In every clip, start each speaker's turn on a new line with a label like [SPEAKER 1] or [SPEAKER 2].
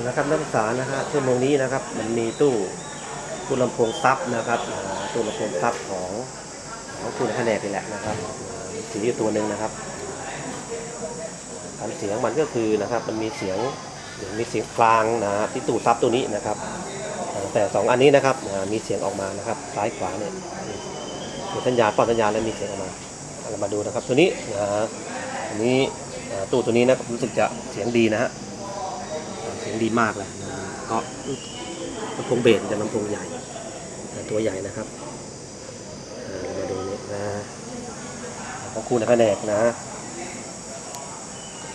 [SPEAKER 1] เอาละครับนักศึกษานะฮะชั่วโมงนี้นะครับ มันมีตู้ตู้ลำโพงซับนะครับตู้ลำโพงซับของของคุณแผนกนี่แหละนะครับสีอยู่ตัวหนึ่งนะครับการเสียงมันก็คือนะครับมันมีเสียงมีเสียงกลางนะฮะที่ตู้ซับตัวนี้นะครับ แต่สองอันนี้นะครับมีเสียงออกมานะครับซ้ายขวาเนี่ยมีสัญญาณป้อนสัญญาณแล้วมีเสียงออกมาเรามาดูนะครับตัวนี้นะฮะอันนี้ตู้ตัวนี้นะรู้สึกจะเสียงดีนะฮะ สียงดีมากเลยนะก็ลำโพงเบสจะลำโพงใหญ่ตัวใหญ่นะครับาเรามาดูนี่นะของคุณแผนกนะ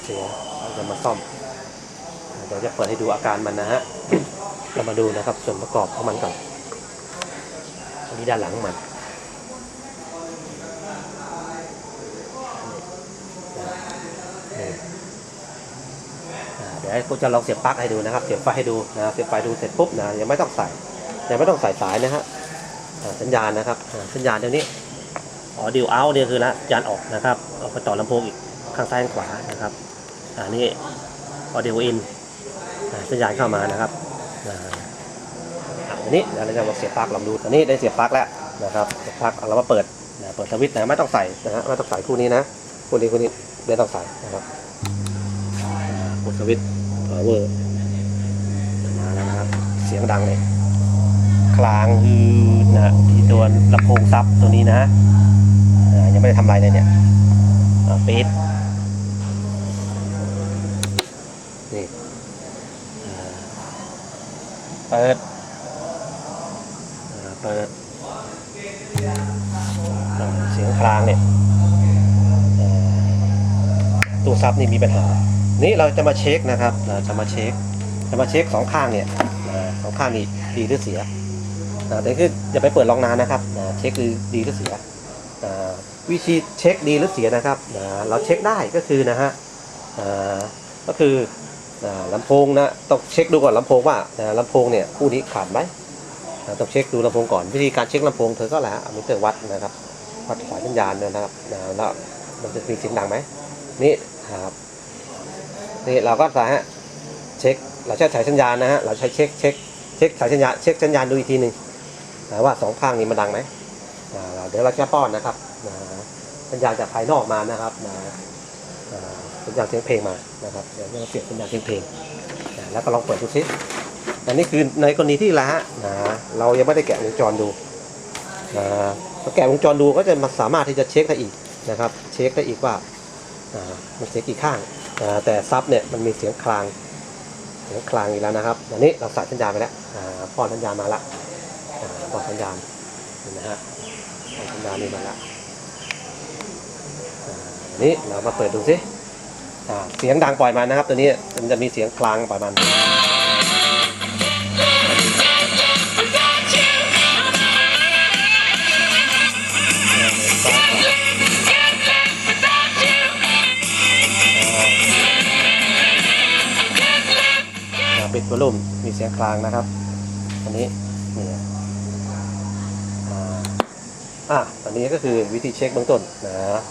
[SPEAKER 1] เสียงจะมาซ่อมเดี๋ยวจะเปิดให้ดูอาการมันนะฮะเรามาดูนะครับส่วนประกอบของมันก่อนอันนี้ด้านหลังมัน อ่าเดี๋ยวให้ผมจะลองเสียบปลั๊กให้ดูนะครับ เสียบไฟให้ดูนะเสียบไฟดูเสร็จปุ๊บนะยังไม่ต้องใส่ยังไม่ต้องใส่สายนะฮะสัญญาณนะครับสัญญาณเดี๋ยวนี้อ๋อดิวเอาเนี่ยคือละสัญญาณออกนะครับเอาไปต่อลำโพงอีกข้างซ้ายข้างขวานะครับอ่านี่ออดิวอินสัญญาณเข้ามานะครับอันนี้เราจะมาเสียบปลั๊กลองดูตอนนี้ได้เสียบปลั๊กแล้วนะครับเสียบปลั๊กเอาเรามาเปิดเปิดสวิตช์นะไม่ต้องใส่นะฮะไม่ต้องใส่คู่นี้นะคู่นี้คู่นี้ไม่ต้องใส่นะครับ สวิตช์ power มาแล้วนะครับ เสียงดังเลยคลางคือนะที่ตัวลำโพงซับตัวนี้นะอ่ายังไม่ได้ทำอะไรเลยเนี่ยปิดนี่เปิดอ่าเปิดเสียงคลางเนี่ยอ่าตู้ซับนี่มีปัญหา นี่เราจะมาเช็คนะครับเราจะมาเช็ค จะมาเช็คสองข้างเนี่ยนะสองข้างนี่ดีหรือเสียนะแต่คืออย่าไปเปิดลองนานนะครับนะเช็คคือดีหรือเสียนะวิธีเช็คดีหรือเสียนะครับนะเราเช็คได้ก็คือนะฮะก็คืออ่าลำโพงนะต้องเช็คดูก่อนลำโพงว่าลำโพงเนี่ยคู่นี้ขาดไหมต้องเช็คดูลำโพงก่อนวิธีการเช็คลำโพงเธอก็แหละเอามิเตอร์วัดนะครับวัดสายสัญญาณนะครับแล้วมันจะมีเสียงดังไหมนี่ครับ นี่เราก็สาฮะเช็ค เราใช้สายสัญญาณนะฮะ เราใช้เช็คเช็คเช็คสายสัญญาณเช็คสัญญาณดูอีกทีหนึ่งว่าสองข้างนี้มันดังไหมเดี๋ยวเราจะป้อนนะครับสัญญาณจากภายนอกมานะครับสัญญาณเสียงเพลงมานะครับ เดี๋ยวเราเปลี่ยนสัญญาณเสียงเพลง แล้วก็ลองเปิดดูซิอันนี้คือในกรณีที่ละฮะนะเรายังไม่ได้แกะวงจรดูนะพอแกะวงจรดูก็จะมาสามารถที่จะเช็คได้อีกนะครับ เช็คได้อีกว่ามันเสียกี่ข้าง แต่ซับเนี่ยมันมีเสียงคลางเสียงคลางอีกแล้วนะครับอันนี้เราใส่สัญญาณไปแล้วอ่าป้อนสัญญาณมาละอ่าป้อนสัญญาณเห็นไหมฮะป้อนสัญญาณนี่มาละอันนี้เรามาเปิดดูสิอ่าเสียงดังปล่อยมานะครับ ตัวนี้มันจะมีเสียงคลางปล่อยมัน ปิดวอลลุ่มมีเสียงคลางนะครับ อันนี้นี่อ่าอะอันนี้ก็คือวิธีเช็คเบื้องต้นนะ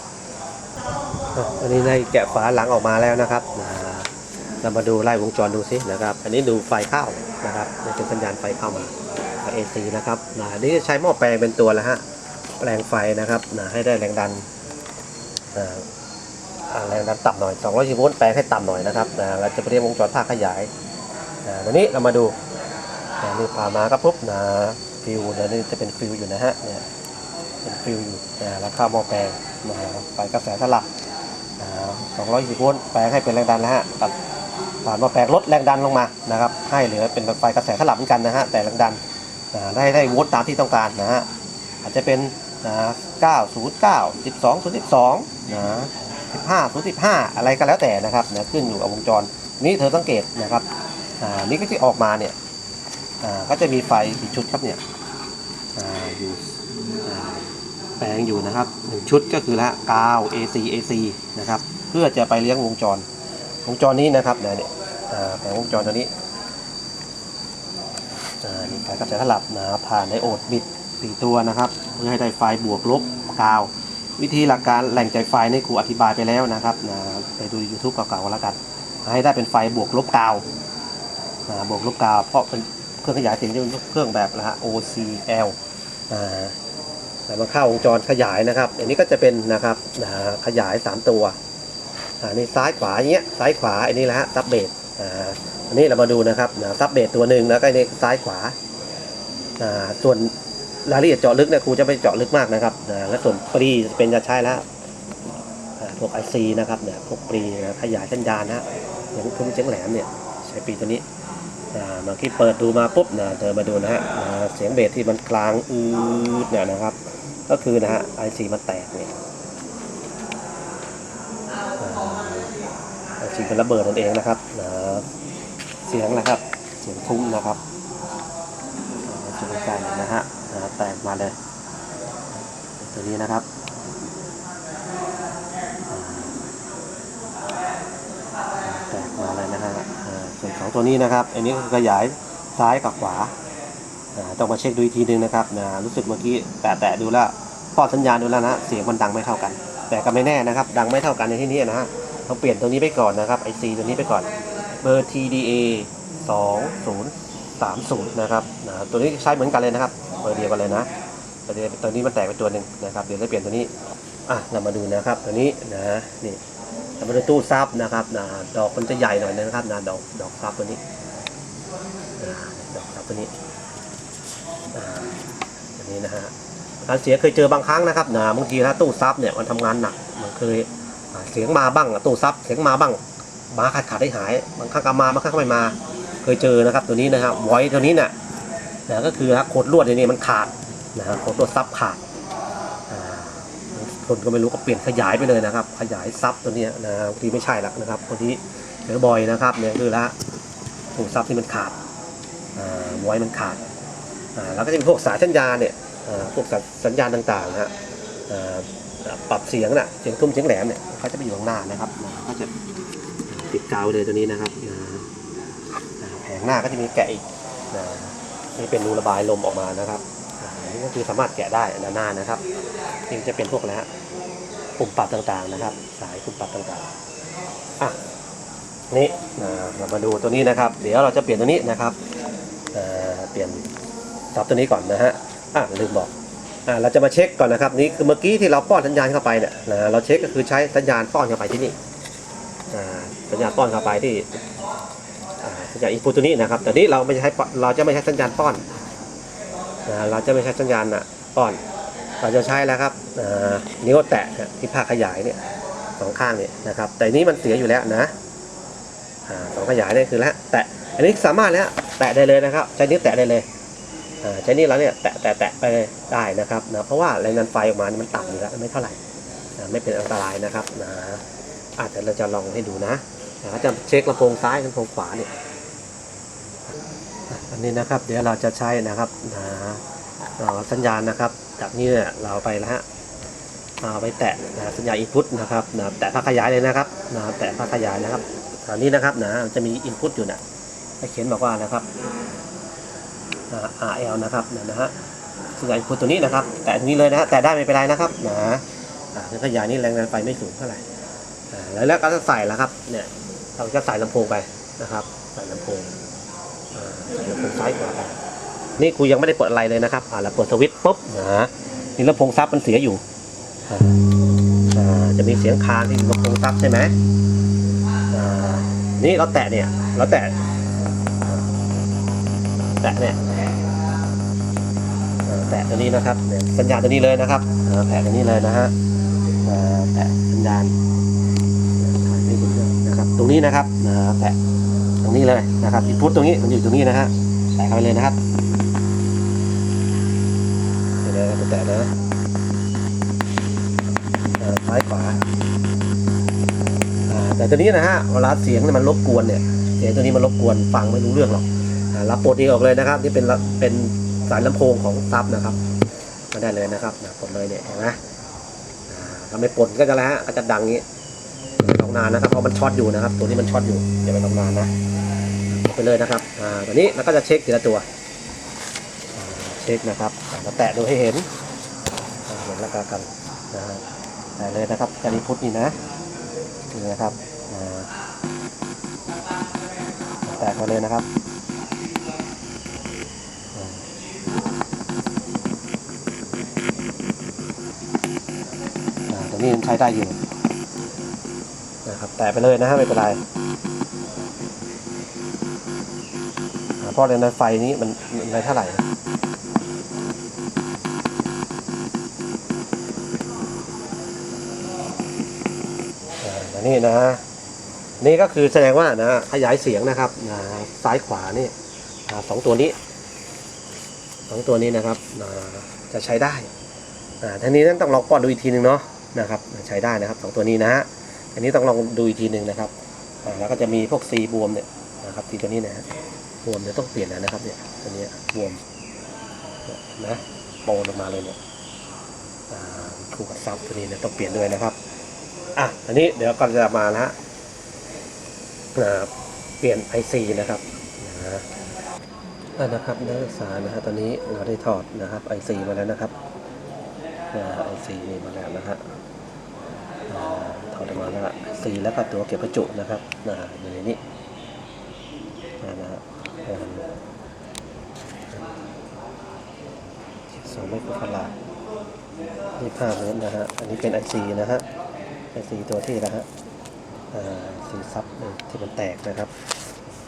[SPEAKER 1] อันนี้ได้แกะฝาหลังออกมาแล้วนะครับนะเรามาดูไล่วงจรดูสินะครับ อันนี้ดูไฟเข้านะครับนี่เป็นสัญญาณไฟเข้ามาไฟ AC นะครับนะอันนี้จะใช้หม้อแปลงเป็นตัวแล้วฮะแปลงไฟนะครับนะให้ได้แรงดันแรงดันต่ำหน่อย220โวลต์แปลงให้ต่ำหน่อยนะครับนะเราจะไปเรียกวงจรภาคขยาย นะวันนี้เรามาดูนะนี่พามาก็ปุ๊บนะฟิวเดี๋ยวนี้จะเป็นฟิวอยู่นะฮะเนี่ยเป็นฟิวอยู่นะแล้วข้าหม้อแปลงมาไฟกระแสสลับอ่า220โวลต์แปลงให้เป็นแรงดันนะฮะตัดผ่านหม้อแปลงลดแรงดันลงมานะครับให้เหลือเป็นไฟกระแสสลับเหมือนกันนะฮะแต่แรงดันอ่าได้ได้โวลต์ตามที่ต้องการนะฮะอาจจะเป็นนะ909 12 012นะ15 015 อะไรก็แล้วแต่นะครับนะขึ้นอยู่กับวงจรนี่เธอสังเกตนะครับ อ่านี่ก็ที่ออกมาเนี่ยอ่าก็จะมีไฟกี่ชุดครับเนี่ยอ่าอยู่อ่าแปลงอยู่นะครับหนึ่งชุดก็คือละกาว AC AC นะครับเพื่อจะไปเลี้ยงวงจรวงจรนี้นะครับเนี่ยเนี่ยแปลงวงจรตัวนี้อ่านี่ไฟกระแสสลับนะผ่านไดโอดบิดสี่ตัวนะครับ เพื่อให้ได้ไฟบวกลบกาว วิธีหลักการแหล่งจ่ายไฟนี่ครูอธิบายไปแล้วนะครับนะไปดู YouTube เก่าๆก็แล้วกัน ให้ได้เป็นไฟบวกลบกาว บวกลูกกาเพราะเป็นเครื่องขยายเสียงจะเป็นเครื่องแบบนะฮะ OCL อ่าแต่มาเข้าวงจรขยายนะครับ อันนี้ก็จะเป็นนะครับอ่าขยาย 3 ตัวอ่านี่ซ้ายขวาอย่างเงี้ยซ้ายขวาอันนี้แหละฮะซับเบสอ่าอันนี้เรามาดูนะครับนะซับเบสตัวหนึ่งแล้วก็อันนี้ซ้ายขวาอ่าส่วนรายละเอียดเจาะลึกเนี่ยครูจะไม่เจาะลึกมากนะครับนะและส่วนปรีจะเป็นจะใช้แล้วพวก IC นะครับเนี่ยพวกปรีขยายสัญญาณนะอย่างทุ่มเจียงแหลมเนี่ยใช้ปีตัวนี้ เมื่อกี้เปิดดูมาปุ๊บนะเดินมาดูนะฮะเสียงเบสที่มันกลางอืดเนี่ยนะครับ ก็คือนะฮะไอซีมันแตกเนี่ยไอซีเป็นระเบิดนั่นเองนะครับนะเสียงนะครับเสียงทุ้มนะครับอ่าสูงใกล้ๆนะฮะแตกมาเลยตัวนี้นะครับแตกมาเลยนะฮะ ส่วนสองตัวนี้นะครับ อันนี้ก็ขยายซ้ายกับขวาต้องมาเช็คดูอีกทีนึงนะครับนะรู้สึกเมื่อกี้แตะๆดูแล้วพอดสัญญาณดูแล้วนะเสียงมันดังไม่เท่ากัน แต่ก็ไม่แน่นะครับ ดังไม่เท่ากันในที่นี้นะฮะต้องเปลี่ยนตัวนี้ไปก่อนนะครับไอซีตัวนี้ไปก่อนเบอร์ TDA 2030นะครับนะตัวนี้ใช้เหมือนกันเลยนะครับเบอร์เดียวกันเลยนะแต่เดียวตัวนี้มันแตกไปตัวหนึ่งนะครับเดี๋ยวจะเปลี่ยนตัวนี้อะเรามาดูนะครับตัวนี้นะนี่ เรามาดูตู้ซับนะครับนะดอกมันจะใหญ่หน่อยนะครับนะดอกดอกซับตัวนี้ดอกซับตัวนี้อ่าตัวนี้นะฮะการเสียเคยเจอบางครั้งนะครับนะบางทีถ้าตู้ซับเนี่ยมันทำงานหนักมันเคยเสียงมาบ้างตู้ซับเสียงมาบ้างมาขาดขาดได้หายบางครั้งก็มาบางครั้งก็ไม่มา เคยเจอนะครับตัวนี้นะครับไว้ตัวนี้เนี่ยนะก็คือนะโคดลวดในนี้มันขาดนะฮะโคดลวดซับขาด คนก็ไม่รู้ก็เปลี่ยนขยายไปเลยนะครับ ขยายซับตัวนี้นะบางทีไม่ใช่หรอกนะครับบางทีเจอบ่อยนะครับเนี่ยคือละถูกซับที่มันขาดอ่าไว้มันขาดอ่าแล้วก็จะมีพวกสายสัญญาเนี่ยพวกสัญญาณต่างๆนะฮะปรับเสียงน่ะเสียงทุ่มเสียงแหลมเนี่ยเขาจะไปอยู่ข้างหน้านะครับก็จะติดกาวเลยตัวนี้นะครับแผงหน้าก็จะมีแกะอีกนี่เป็นรูระบายลมออกมานะครับนี่ก็คือสามารถแกะได้ด้านหน้านะครับ นี่จะเป็นพวกแล้วปุ่มปรับต่างๆนะครับ สายปุ่มปรับต่างๆอะนี่นะเรามาดูตัวนี้นะครับ เดี๋ยวเราจะเปลี่ยนตัวนี้นะครับเปลี่ยนซับตัวนี้ก่อนนะฮะอะลืมบอกอ่าเราจะมาเช็คก่อนนะครับ นี่คือเมื่อกี้ที่เราป้อนสัญญาณเข้าไปเนี่ยนะเราเช็คก็คือใช้สัญญาณป้อนเข้าไปที่นี่สัญญาณป้อนเข้าไปที่อ่าสัญญาณอินพุตตัวนี้นะครับแต่นี้เราไม่ใช้ป้อนเราจะไม่ใช้สัญญาณป้อนเราจะไม่ใช้สัญญาณน่ะป้อน เราจะใช้แล้วครับนิ้วแตะเนี่ยที่ภาขยายเนี่ยสองข้างเนี่ยนะครับ แต่นี้มันเสียอยู่แล้วนะสองขยายเนี่ยคือแล้วแตะอันนี้สามารถแล้วแตะได้เลยนะครับใช้นิ้วแตะได้เลยใช้นิ้วเราเนี่ยแตะแตะแตะไปได้นะครับนะเพราะว่าแรงดันไฟออกมามันต่ำอยู่แล้วไม่เท่าไหร่ไม่เป็นอันตรายนะครับนะอาจจะเราจะลองให้ดูนะเราจะเช็คลำโพงซ้ายลำโพงขวาเนี่ยอันนี้นะครับเดี๋ยวเราจะใช้นะครับนะสัญญาณนะครับ จากนี้เนี่ยเราไปแล้วฮะเอาไปแตะนะสัญญาอินพุตนะครับนะแตะภาคขยายเลยนะครับนะแตะภาคขยายนะครับอันนี้นะครับนะจะมีอินพุตอยู่นะเขียนบอกว่านะครับ RL นะครับนะฮะสัญญาอินพุตตัวนี้นะครับ แตะตรงนี้เลยนะฮะแตะได้ไม่เป็นไรนะครับนะอ่าเครื่องขยายนี่แรงดันไฟไม่สูงเท่าไหร่แล้วแล้วก็จะใส่แล้วครับเนี่ยเราจะใส่ลำโพงไปนะครับ ใส่ลำโพงใส่ลำโพงซ้ายขวาไป นี่ครูยังไม่ได้เปิดอะไรเลยนะครับอ่าเราเปิดสวิตช์ปุ๊บนะนี่ลำโพงซับมันเสียอยู่อ่าจะมีเสียงคานที่ลำโพงซับใช่ไหมอ่านี่เราแตะเนี่ยเราแตะแตะเนี่ยแตะตัวนี้นะครับสัญญาณตัวนี้เลยนะครับแตะตัวนี้เลยนะฮะแตะสัญญาณนี่คุณนะครับตรงนี้นะครับนะแตะตรงนี้เลยนะครับอินพุตตรงนี้มันอยู่ตรงนี้นะฮะแตะเข้าไปเลยนะครับ เดี๋ยวนะครับแตะนะซ้ายขวาแต่ตัวนี้นะฮะเวลาเสียงเนี่ยมันรบกวนเนี่ย เสียงตัวนี้มันรบกวนฟังไม่รู้เรื่องหรอกรับปลดเองออกเลยนะครับ นี่เป็นเป็นสายลำโพงของซับนะครับมาได้เลยนะครับปลดเลยเนี่ยเห็นไหมถ้าไม่ปลดก็จะแล้วฮะก็จะดังอย่างนี้อย่าไปทำนานนะครับเพราะมันช็อตอยู่นะครับ ตัวนี้มันช็อตอยู่อย่าไปทำนานนะเอาไปเลยนะครับอ่าตัวนี้เราก็จะเช็คทีละตัว เช็คนะครับมาแตะดูให้เห็นเห็นราคากันนะฮะแตะเลยนะครับจารีพุทธนี่นะนี่นะครับแตะมาเลยนะครับตรงนี้ใช้ได้อยู่นะครับแตะไปเลยนะฮะไม่เป็นไรเพราะในไฟนี้มันในเท่าไหร่ นี่นะนี่ก็คือแสดงว่านะขยายเสียงนะครับนะซ้ายขวานี่อ่าสองตัวนี้สองตัวนี้นะครับนะจะใช้ได้อ่าทีนี้นั้นต้องลองปอนดูอีกทีหนึ่งเนาะนะครับ ใช้ได้นะครับสองตัวนี้นะฮะอันนี้ต้องลองดูอีกทีหนึ่งนะครับแล้วก็จะมีพวกซีบวมเนี่ยนะครับทีตัวนี้นะฮะบวมเนี่ยต้องเปลี่ยนแล้วนะครับเนี่ยตัวนี้บวมนะโปนออกมาเลยเนี่ยคู่กับซับตัวนี้เนี่ยต้องเปลี่ยนด้วยนะครับ อะอันนี้เดี๋ยวก็จะมาแล้วฮะนะเปลี่ยน IC นะครับนะอะนะครับนักศึกษานะฮะตอนนี้เราได้ถอดนะครับ IC มาแล้วนะครับนะ IC นี่มาแล้วนะฮะถอดออกมาแล้ว IC แล้วก็ตัวเก็บประจุนะครับนะอยู่ในนี้นะฮะสองไมโครฟาราดนี่ภาพนี้นะฮะ อันนี้เป็น IC นะฮะ IC ตัวที่นะฮะสีซับที่มันแตกนะครับ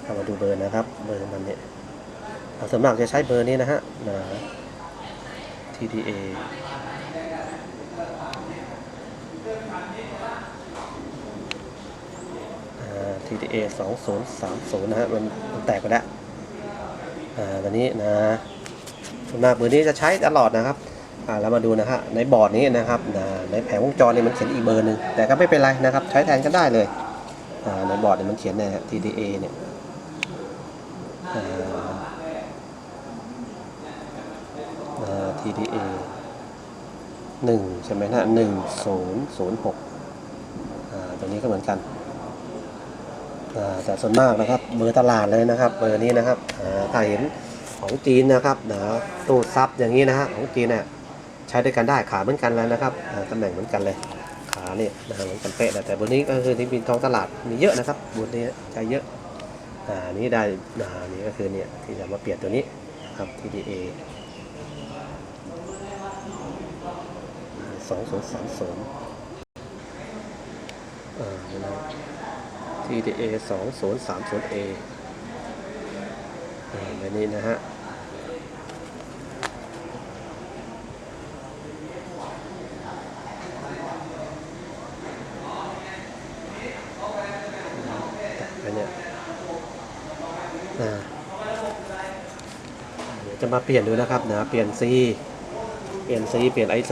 [SPEAKER 1] เอามาดูเบอร์นะครับ เบอร์มันเนี่ยส่วนมากจะใช้เบอร์นี้นะฮะ TDA อ่า TDA 2030นะฮะมันมันแตกไปแล้วอ่าวันนี้นะส่วนมากเบอร์นี้จะใช้ตลอดนะครับ อ่าเรามาดูนะฮะในบอร์ดนี้นะครับนะในแผงวงจรนี่มันเขียนอีกเบอร์หนึ่งแต่ก็ไม่เป็นไรนะครับ ใช้แทนกันได้เลยอ่าในบอร์ดเนี่ยมันเขียนเนี่ย TDA เนี่ยอ่าอ่า TDA หนึ่งใช่ไหมนะหนึ่งศูนย์ศูนย์หกอ่าตัวนี้ก็เหมือนกันอ่าแต่ส่วนมากนะครับเบอร์ตลาดเลยนะครับเบอร์นี้นะครับอ่าถ้าเห็นของจีนนะครับนะตู้ซับอย่างนี้นะฮะของจีนเนี่ย ใช้ด้วยกันได้ขาเหมือนกันแล้วนะครับตำแหน่งเหมือนกันเลยขาเนี่ยนะฮะเหมือนกันเป๊ะแต่บนนี้ก็คือที่มีท้องตลาดมีเยอะนะครับบนนี้ใช้เยอะอ่านี่ได้อ่านี่ก็คือเนี่ยที่จะมาเปลี่ยนตัวนี้ครับ TDA สองศูนย์สามศูนย์อ่านะ TDA สองศูนย์สามศูนย์ A อ่าแบบนี้นะฮะ ไปเนี่ยนะเดี๋ยว จะมาเปลี่ยนดูนะครับนะเปลี่ยน C เปลี่ยน C เปลี่ยน IC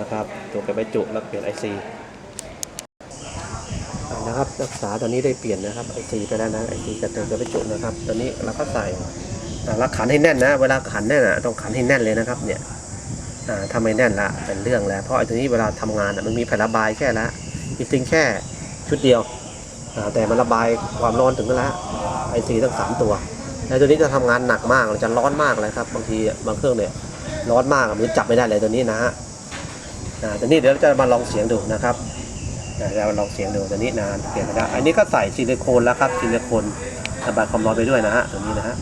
[SPEAKER 1] นะครับตัวเก็บไว้จุแล้วเปลี่ยน IC อ่านะครับนักศึกษาตอนนี้ได้เปลี่ยนนะครับ IC ไปแล้วนะ IC กับตัวเก็บไว้จุนะครับตอนนี้เราก็ใส่อ่าเราขันให้แน่นนะ เวลาขันแน่นอะต้องขันให้แน่นเลยนะครับเนี่ยอ่าถ้าไมแน่นละเป็นเรื่องแล้วเพราะไอ้ตัวนี้เวลาทำงานมันมีแผ่นระบายแค่ละจริงแค่ชุดเดียวแต่มันระบายความร้อนถึงแล้วไอซีตั้งสามตัว แล้วตัวนี้จะทำงานหนักมากจะร้อนมากเลยครับ บางทีบางเครื่องเนี่ยร้อนมากมันจับไม่ได้เลยตัวนี้นะฮะตัวนี้เดี๋ยวเราจะมาลองเสียงดูนะครับอ่าเราลองเสียงดูตัวนี้นานเปลี่ยนไม่ได้อันนี้ก็ใส่ซิลิโคนแล้วครับซิลิโคนระบายความร้อนไปด้วยนะฮะตัวนี้นะฮะ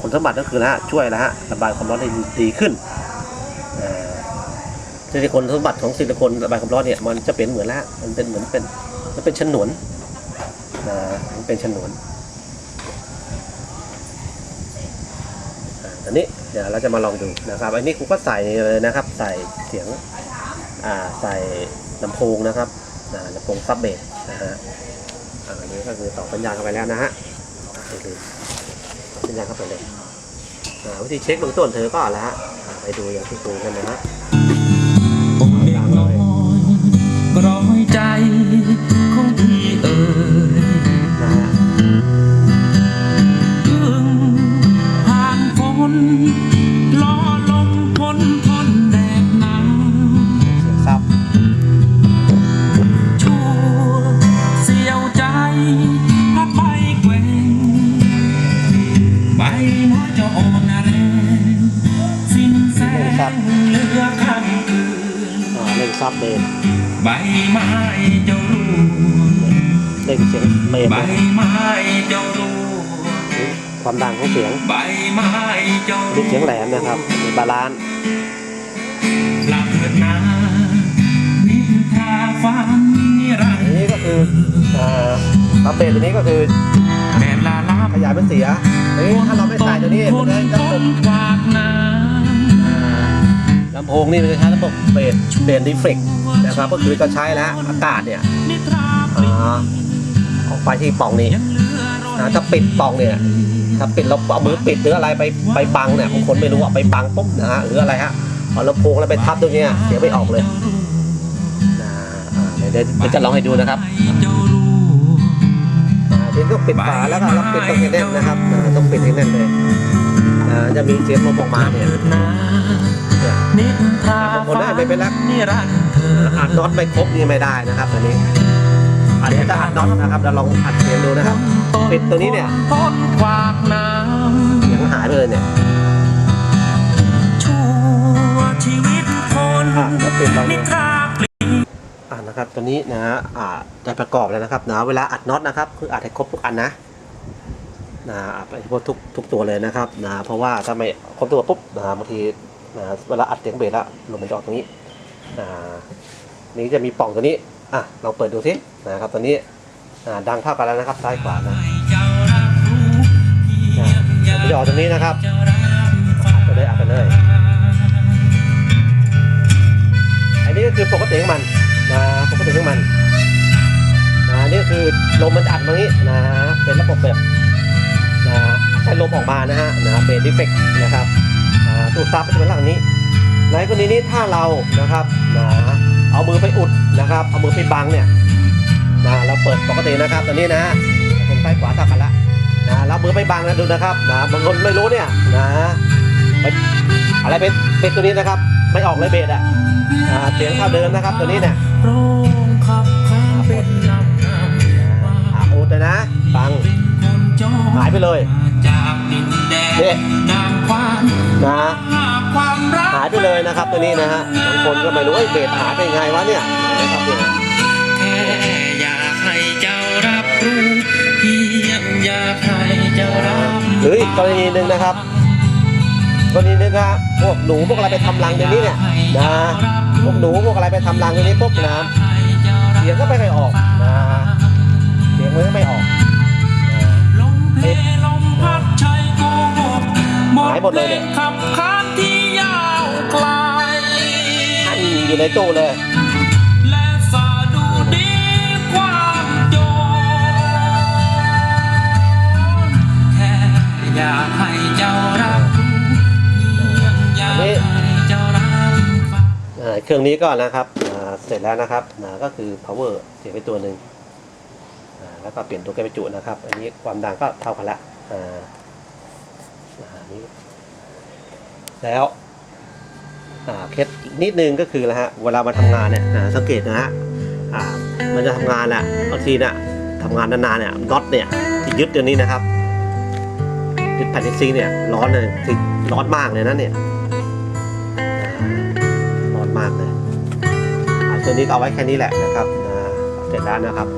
[SPEAKER 1] คุณสมบัติก็คือนะฮะช่วยนะฮะระบายความร้อนได้ดีขึ้นซิลิโคนสมบัติของซิลิโคนระบายความร้อนเนี่ยมันจะเป็นเหมือนล้วมันเป็นเหมือนเป็นมันเป็นฉนวนนะมันเป็นฉนวน อันนี้เดี๋ยวเราจะมาลองดูนะครับ อันนี้ครูก็ใส่เลยนะครับ ใส่เสียงอ่าใส่ลำโพงนะครับลำโพงซับเบสนะฮะอันนี้ก็คือต่อสัญญาณเข้าไปแล้วนะฮะก็คือสัญญาณเข้าไปเลยวิธีเช็คเบื้องต้นเธอก็แล้วฮะไปดูอย่างที่ครูกันนะฮะาเล่
[SPEAKER 2] น
[SPEAKER 1] ซับเบส
[SPEAKER 2] ใบไม้จะร่วง
[SPEAKER 1] เล่นเสียงเบส
[SPEAKER 2] ใบ
[SPEAKER 1] นะ
[SPEAKER 2] ไม้จะร่วง
[SPEAKER 1] ความดังของเสียง
[SPEAKER 2] ใบไม้จะ
[SPEAKER 1] นี่เสียงแหลมนะครับมีบาลานซ์
[SPEAKER 2] หลับเถิดนาวิ
[SPEAKER 1] คืออ่าปรับเบสตัวนี้ก็คือ
[SPEAKER 2] แดดลาลับ
[SPEAKER 1] ขยายมันเสียเฮ้ยถ้าเราไม่ใส่ตัวนี้
[SPEAKER 2] ค
[SPEAKER 1] มัน
[SPEAKER 2] น
[SPEAKER 1] จะ
[SPEAKER 2] ท
[SPEAKER 1] ระบบ
[SPEAKER 2] นกวากน้
[SPEAKER 1] ลำโพงนี่มันจะใช้ระบบเบสเบสรีเฟล็ก นะครับ ก็คือจะใช้แล้วอากาศเนี่ยำ
[SPEAKER 2] นิทราปลี
[SPEAKER 1] อ่าออกไปที่ปล่องนี้
[SPEAKER 2] ยังเหลือรอย
[SPEAKER 1] นะถ้าปิดปล่องเนี่ยถ้าปิดเราเอามือปิดหรืออะไรไปไปบังเนี่ยบางคนไม่รู้ว่าไปบังปุ๊บนะฮะหรืออะไรฮะเอาลำโพงแล้วไปทับตรงเนี้ยเสียงไม่ออกเลยนะอ่าเดี๋ยวเดี๋ยวเดี๋ยวจะลองให้ดูนะครับ
[SPEAKER 2] ให้เจ้ารู้
[SPEAKER 1] อ่าเดี๋ยวต้องปิดฝาแล้วก็แล้วปิดตรงให้แน่นนะครับอ่าต้องปิดให้แน่นเลยอ่าจะมีเสียงลมออกมาเนี่ย
[SPEAKER 2] เกิดนา
[SPEAKER 1] เนี่ย
[SPEAKER 2] นิทรา
[SPEAKER 1] บางคนได้ไม่เป็นไร
[SPEAKER 2] นิรันดร์เธ อ
[SPEAKER 1] อัดน็อตไม่ครบนี่ไม่ได้นะครับตัวนี้อันนี้จะอัดน็อตนะครับเราลองอัดเสียงดูนะครับปิดตัวนี้เนี่ย
[SPEAKER 2] ทนกวากน้
[SPEAKER 1] เสียงหายไปเลยเนี่ยำ
[SPEAKER 2] ชั่วชีวิตคน
[SPEAKER 1] อะแล้วปิดเราดู
[SPEAKER 2] นิทราปลี
[SPEAKER 1] อ่านะครับตัวนี้นะฮะอ่าได้ประกอบแล้วนะครับนะเวลาอัดน็อตนะครับ คืออัดให้ครบทุกอันนะนะอัดให้ครบทุกทุกตัวเลยนะครับนะเพราะว่าถ้าไม่ครบตัวปุ๊บนะบางทีนะเวลาอัดเสียงเบสแล้วลมมันจะออกตรงนี้ นะนี่จะมีปล่องตัวนี้อะลองเปิดดูสินะครับตัวนี้อ่าดังเท่ากันแล้วนะครับซ้ายขวานะ
[SPEAKER 2] ให้เจ้ารับรู้เพียงอยาก
[SPEAKER 1] มันจะออกตรงนี้นะครับ
[SPEAKER 2] จะรับฟัง
[SPEAKER 1] อัดไปเลยอัดไปเลยอันนี้ก็คือปกติของมันนะปกติของมันนะนี่ก็คือลมมันจะอัดมาอย่างนี้นะเป็นระบบแบบนะใช้ลมออกมานะฮะนะเป็นดิเฟกนะครับตูดซับจะเป็นหลังนี้ ในกรณีนี้ถ้าเรานะครับนะเอามือไปอุดนะครับ เอามือไปบังเนี่ยนะเราเปิดปกตินะครับตอนนี้นะฮะผมซ้ายขวาทับกันละนะเรามือไปบังนะดูนะครับนะบางคนไม่รู้เนี่ยนะไปอะไรเป็นเป็นตัวนี้นะครับ ไม่ออกเลยเบสอะอ่าเสียงเท่าเดิมนะครับตัวนี้เนี่ย
[SPEAKER 2] โรงขับข้าเป็นลำน้ำ
[SPEAKER 1] อ่าอุดเลยนะบัง
[SPEAKER 2] เป็นคนจอ
[SPEAKER 1] หายไปเลย
[SPEAKER 2] จากดินแด
[SPEAKER 1] นี่
[SPEAKER 2] นนางควาน
[SPEAKER 1] นะ
[SPEAKER 2] ความรัก
[SPEAKER 1] หายไปเลยนะครับตัวนี้นะฮะบางคนก็ไม่รู้ไอ้ยเบสหายไปยังไงวะเนี่ยนะครับเนี่ย
[SPEAKER 2] แค่อยากให้เจ้ารับรู้เพียงอยากให้เจ้ารับ
[SPEAKER 1] หรืออีกกรณีหนึ่งนะครับกรณีหนึงครับพวกหนูพวกอะไรไปทำรังในนี้เนี่ยนะพวกหนูพวกอะไรไปทำรังในนี้ปุ๊บนะเสียงก็ไม่ค่อยออกนะเสียงมันก็ไม่ออกนะ
[SPEAKER 2] หา
[SPEAKER 1] ยหมดเลยเนี่ย
[SPEAKER 2] พงขับขานที่ยาวไกล
[SPEAKER 1] อันอยู่ในตู้เลย
[SPEAKER 2] และสาดูดีความโจรแค่อยากให้เจ้ารับรู้เพียงอยากให้เจ้ารับฟัง
[SPEAKER 1] อ่าเครื่องนี้ก็นะครับอ่าเสร็จแล้วนะครับนะก็คือ power เสียไปตัวหนึ่งอ่าแล้วก็เปลี่ยนตัวแกนประจุนะครับ อันนี้ความดังก็เท่ากันละอ่าอ่า นี่แล้วอ่าเคล็ดนิดนึงก็คือนะฮะเวลามาทำงานเนี่ยอ่าสังเกตนะฮะอ่ามันจะทำงานแหละบางทีเนี่ยทำงานนานๆเนี่ยน็อตเนี่ยที่ยึดตัวนี้นะครับยึดแผ่นซีเนี่ยร้อนเลยคือร้อนมากเลยนะเนี่ยร้อนมากเลยอะตัวนี้ก็เอาไว้แค่นี้แหละนะครับเสร็จแล้วนะครับ